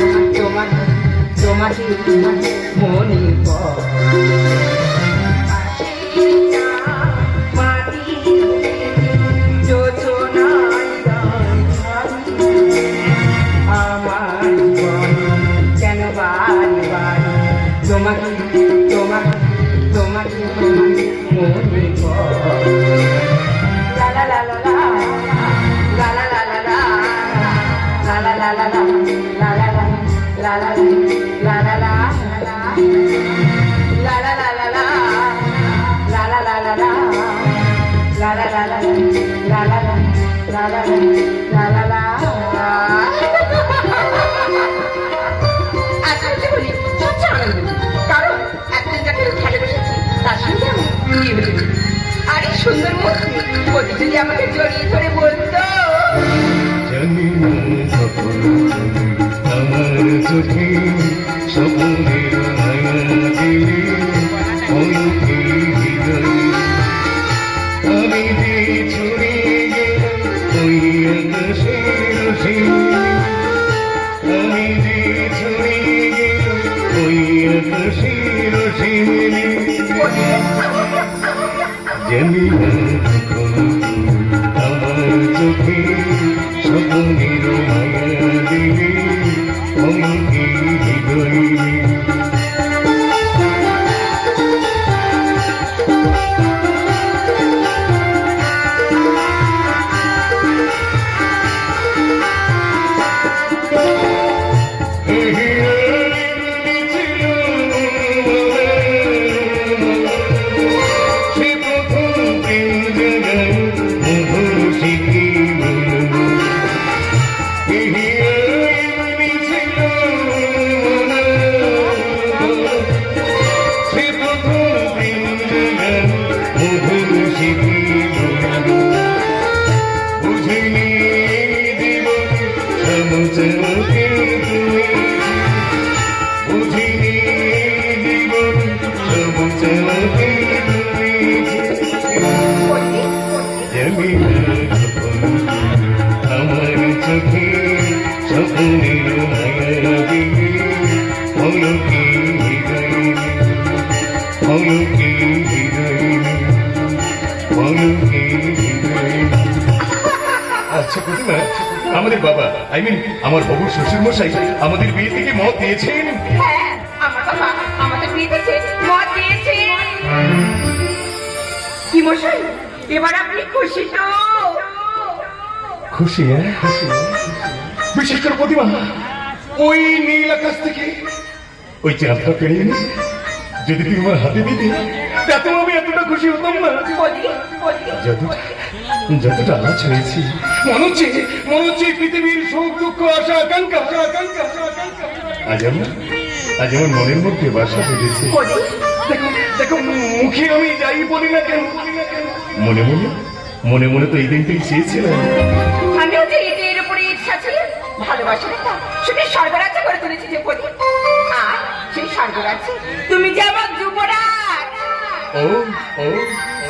তোমার তোমার তোমার মনে তোমার তোমার তোমার মনে la la la la la la la la la la la la আরে সুন্দর মূর্তি মোদি যদি আমাকে জড়িয়ে ধরে বলতো জানি না স্বপ্নের মায়া দিলে অনেকে হৃদয়। আমি যে ছুড়ে গেলাম ওই আকাশের আমি যে ছুড়ে গেলাম ওই আকাশের জানি না আচ্ছা প্রতিমা আমাদের বাবা আই মিন আমার বাবুর শ্বশুর মশাই আমাদের বিয়ে থেকে মত দিয়েছেন। হ্যাঁ আমার বাবা আমাদের বিয়ে দিয়েছে মত দিয়েছে কি মশাই এবার আপনি খুশি তো? খুশি হ্যাঁ খুশি। বিশেষ করে প্রতিমা ওই নীল আকাশ থেকে ওই চাঁদটা পেয়ে এনে যদি তুমি আমার হাতে দিতে তাতেও আমি এতটা খুশি হতাম না যতটা যতটা হয়েছি মনে হচ্ছে মনে হচ্ছে পৃথিবীর সুখ দুঃখ আশা আকাঙ্ক্ষা আজ আজ আমার মনের মধ্যে বাসা দেখো দেখো মুখে আমি যাই বলি না কেন মনে মনে মনে মনে তো এই দিনটাই চেয়েছিলাম আমিও যে এদের উপরে ইচ্ছা ছিল ভালোবাসার একটা সেটা সর্বরাজ্য করে তুলেছি যে সেই সর্বরাজ্য তুমি যে আমার যুবরাজ। ও ও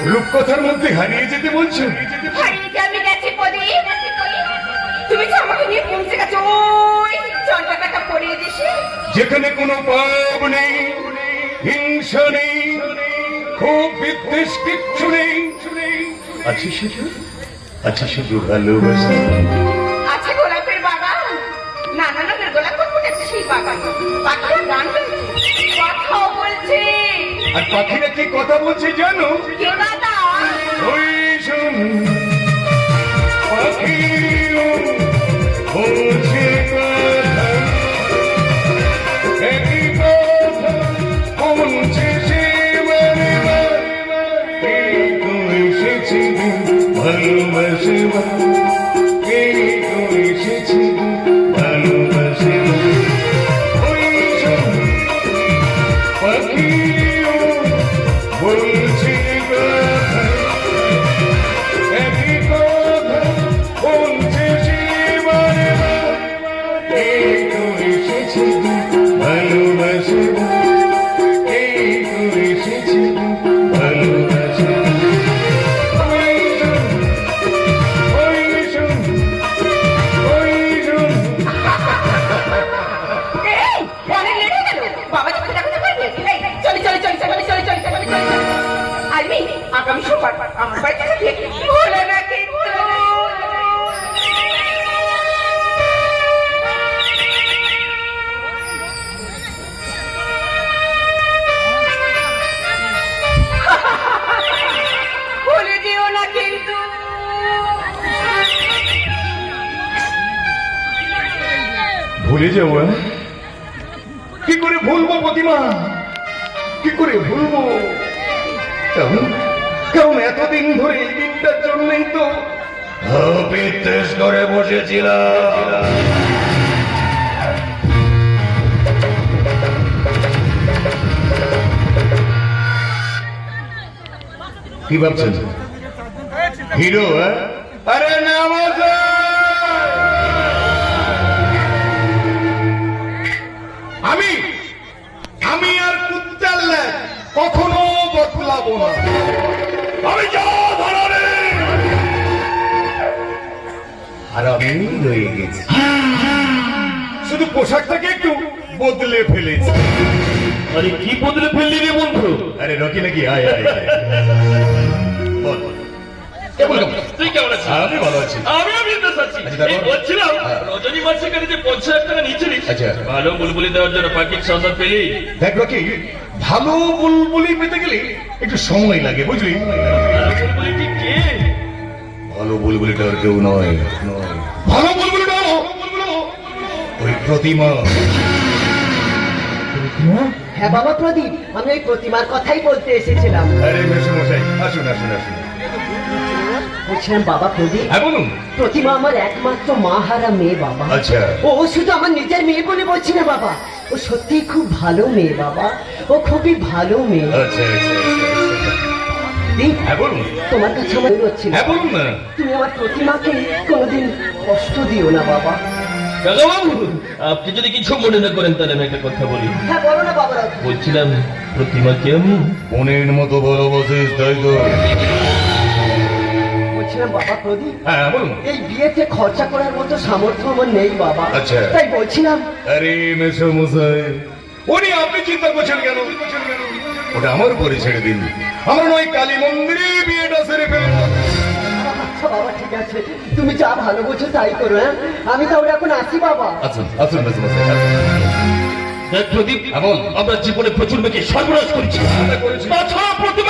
রূপকথার মধ্যে হারিয়ে যেতে বলছো? হারিয়ে যে আমি গেছি পদি তুমি যে আমাকে নিয়ে পৌঁছে গেছো ওই চন্দ্রকাটা পড়িয়ে দিছি যেখানে কোনো পাপ নেই হিংসা নেই খুব বিদ্বেষ কিচ্ছু নেই। আছে শুধু আছে শুধু ভালোবাসা? আর পাখিরা কি কথা বলছে জানো? গোপাল আমার ভুলে যাব হ্যাঁ? কি করে ভুলবো প্রতিমা? কি করে ভুলবো? কারণ কারণ এতদিন ধরে এই দিনটার জন্যই তো বিদ্বেষ করে বসেছিলাম। কি ভাবছেন? হিরো হ্যাঁ? আরে নামাজ আমি আমি আর কুত্তার ল্যাজ কখনো বদলাবো না। আমি ধরনে আর আমি রয়ে গেছি। শুধু পোশাকটাকে একটু বদলে ফেলেছি। আরে কি বদলে ফেললি রে বন্ধু? আরে রকি নাকি? আয় আয় আয়। বল। কেমন কেমন তুই কেমন আছিস? আমি ভালো আছি। আমি আমি আছি। আচ্ছা, তারপর? এই বলছিলাম হ্যাঁ। রজনী কাছে যে পঞ্চাশ টাকা নিয়েছিলিস আচ্ছা। ভালো বুলবুলি দেওয়ার জন্য পাখির সন্ধান পেলি? দেখ রকি ভালো বুলবুলি পেতে গেলে একটু সময় লাগে বুঝলি? ভালো বুলবুলিটা আর কেউ নয়। ভালো বুলবুলিটা ওই প্রতিমা। হ্যাঁ বাবা প্রদীপ আমি ওই প্রতিমার কথাই বলতে এসেছিলাম। আরে মেসমশাই আসুন আসুন আসুন। বলছিলাম বাবা প্রদীপ হ্যাঁ বলুন। প্রতিমা আমার একমাত্র মা হারা মেয়ে বাবা। আচ্ছা। ও শুধু আমার নিজের মেয়ে বলে বলছি না বাবা। ও সত্যি খুব ভালো মেয়ে বাবা। ও খুবই ভালো মেয়ে। আচ্ছা আচ্ছা আচ্ছা। হ্যাঁ বলুন। তোমার কাছে আমার হচ্ছে হ্যাঁ বলুন না। তুমি আমার প্রতিমাকে কোনোদিন কষ্ট দিও না বাবা। বাবু আপনি যদি কিছু মনে না করেন তাহলে আমি একটা কথা বলি। হ্যাঁ বলো না বাবা বলছিলাম প্রতিমাকে আমি বোনের মতো ভালোবাসিস তাই তো? বলছিলাম বাবা প্রদীপ হ্যাঁ বলুন। এই বিয়েতে খরচা করার মতো সামর্থ্য আমার নেই বাবা। আচ্ছা। তাই বলছিলাম। আরে মেসমশাই উনি আপনি চিন্তা করছেন কেন? ওটা আমার উপরে ছেড়ে দিন। আমরা নয় কালী মন্দিরে বিয়েটা সেরে ফেলব। আচ্ছা বাবা ঠিক আছে। তুমি যা ভালো বোঝো তাই করো হ্যাঁ? আমি তাহলে এখন আসি বাবা। আসুন আসুন মেসমশাই আসুন। প্রদীপ হ্যাঁ, আমরা জীবনে প্রচুর মেয়েকে সর্বনাশ করেছি। তাছাড়া প্রতিমা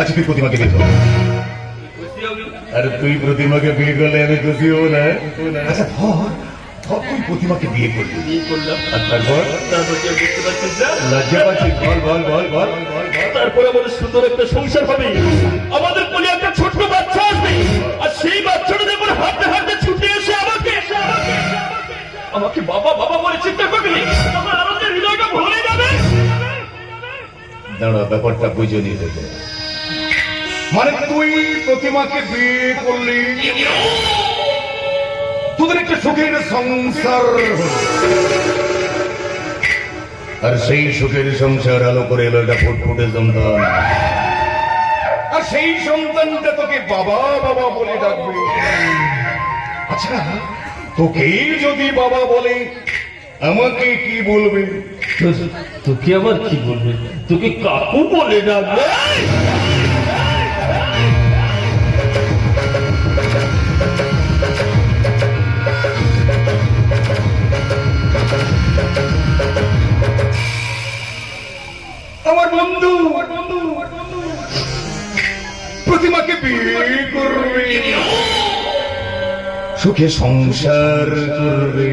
আচ্ছা তুই প্রতিমাকে দেখো খুশি আরে তুই প্রতিমাকে বিয়ে করলে আমি খুশি হব না আচ্ছা ধর ধর তুই প্রতিমাকে বিয়ে করলি। বিয়ে করলাম। আর তারপর? লজ্জা পাচ্ছিস বল বল বল বল। তারপরে আমাদের সুন্দর একটা সংসার হবে। আমাদের কোলে একটা ছোট্ট বাচ্চা আসবে। আর সেই বাচ্চাটা দেখুন হাঁটতে হাঁটতে ছুটে এসে আমাকে আমাকে বাবা বাবা বলে চিন্তা করবি? তখন আমাদের হৃদয়টা ভরে যাবে। দাঁড়া ব্যাপারটা বুঝে নিয়ে মানে তুই প্রতিমাকে বিয়ে করলি। তোদের একটা সুখের সংসার আর সেই সুখের সংসার আলো করে এলো একটা ফুটফুটে সন্তান। আর সেই সন্তানটা তোকে বাবা বাবা বলে ডাকবে। আচ্ছা তোকে যদি বাবা বলে, আমাকে কি বলবে? তোকে আবার কি বলবে? তোকে কাকু বলে ডাকবে আমার বন্ধু প্রতিমাকে বিয়ে করবে। সুখে সংসার করবে।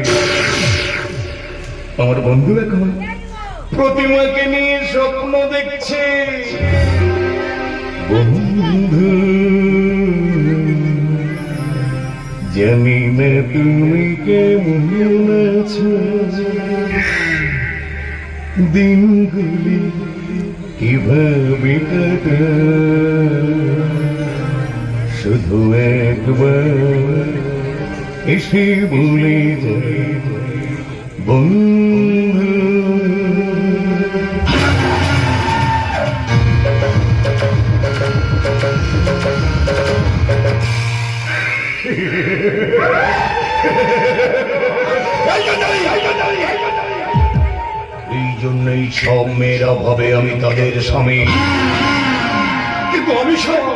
আমার বন্ধু এখন প্রতিমাকে নিয়ে স্বপ্ন দেখছে। বন্ধু জানি না তুমি কেমন আছো। দিনগুলি কীভাবে শুধু একবার এসে বলে বন্ধু। এই জন্যই সব মেয়েরা ভাবে আমি তাদের স্বামী। কিন্তু আমি সব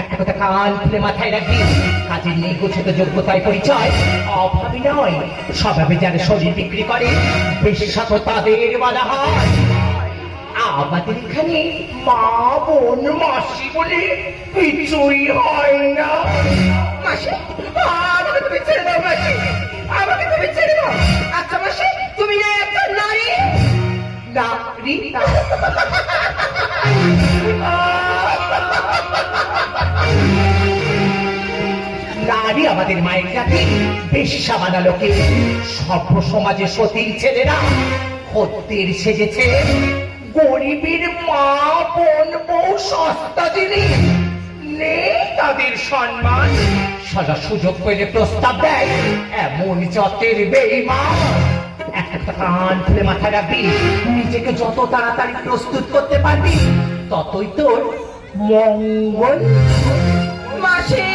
একটা কথা কান খুলে মাথায় রাখবি কাজের নেই গোছিত যোগ্যতায় পরিচয়, অভাবী নয়, স্বভাবে যারা শরীর বিক্রি করে বেশাত তাদের বলা হয়। আমাদের এখানে মা, বোন, মাসি বলে কিছুই হয় না। মাসি, আমাকে তুমি ছেড়ে দাও, মাসি। আমাকে তুমি ছেড়ে দাও। আচ্ছা মাসি, তুমি না একটা নারী? নারী নারী আমাদের মায়ের কাছে বেশ্যা বানালো কে? সভ্য সমাজে সতীর ছেলেরা খদ্দের সেজেছে। গরিবের মা, বোন, বউ, সস্তা জিনিস তাদের সম্মান। সুযোগ পেলে প্রস্তাব দেয়, এমন চটের বেইমান একটা কান খুলে মাথায় রাখবি, নিজেকে যত তাড়াতাড়ি প্রস্তুত করতে পারবি, ততই তোর মঙ্গল। মাসি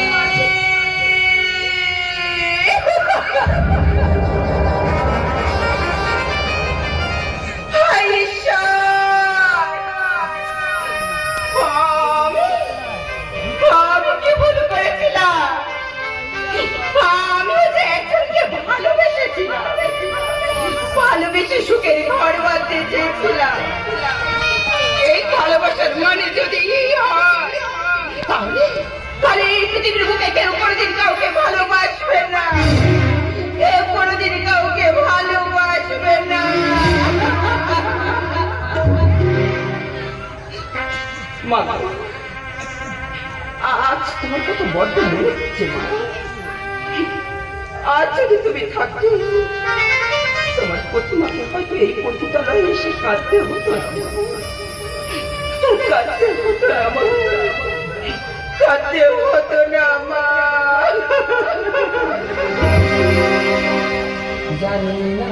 মা, আজ তোমার কত বড্ড মনে হচ্ছে মা। আজ যদি তুমি থাকতে, তোমার প্রতিমাকে হয়তো এই পতিতলায় এসে কাঁদতে হতো। কাঁদতে হতো আমার কাঁদতে হতো না আমার জানি না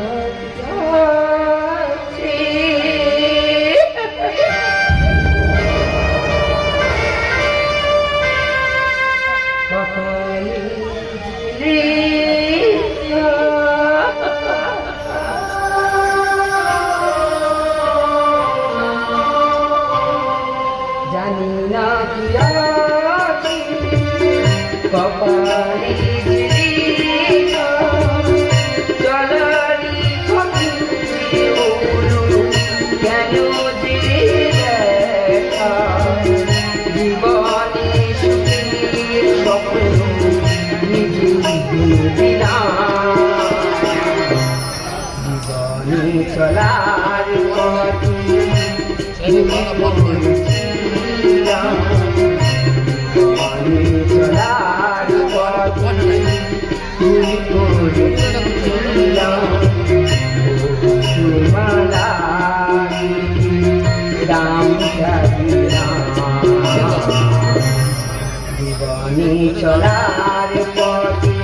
রাম জীবনে চলার পথে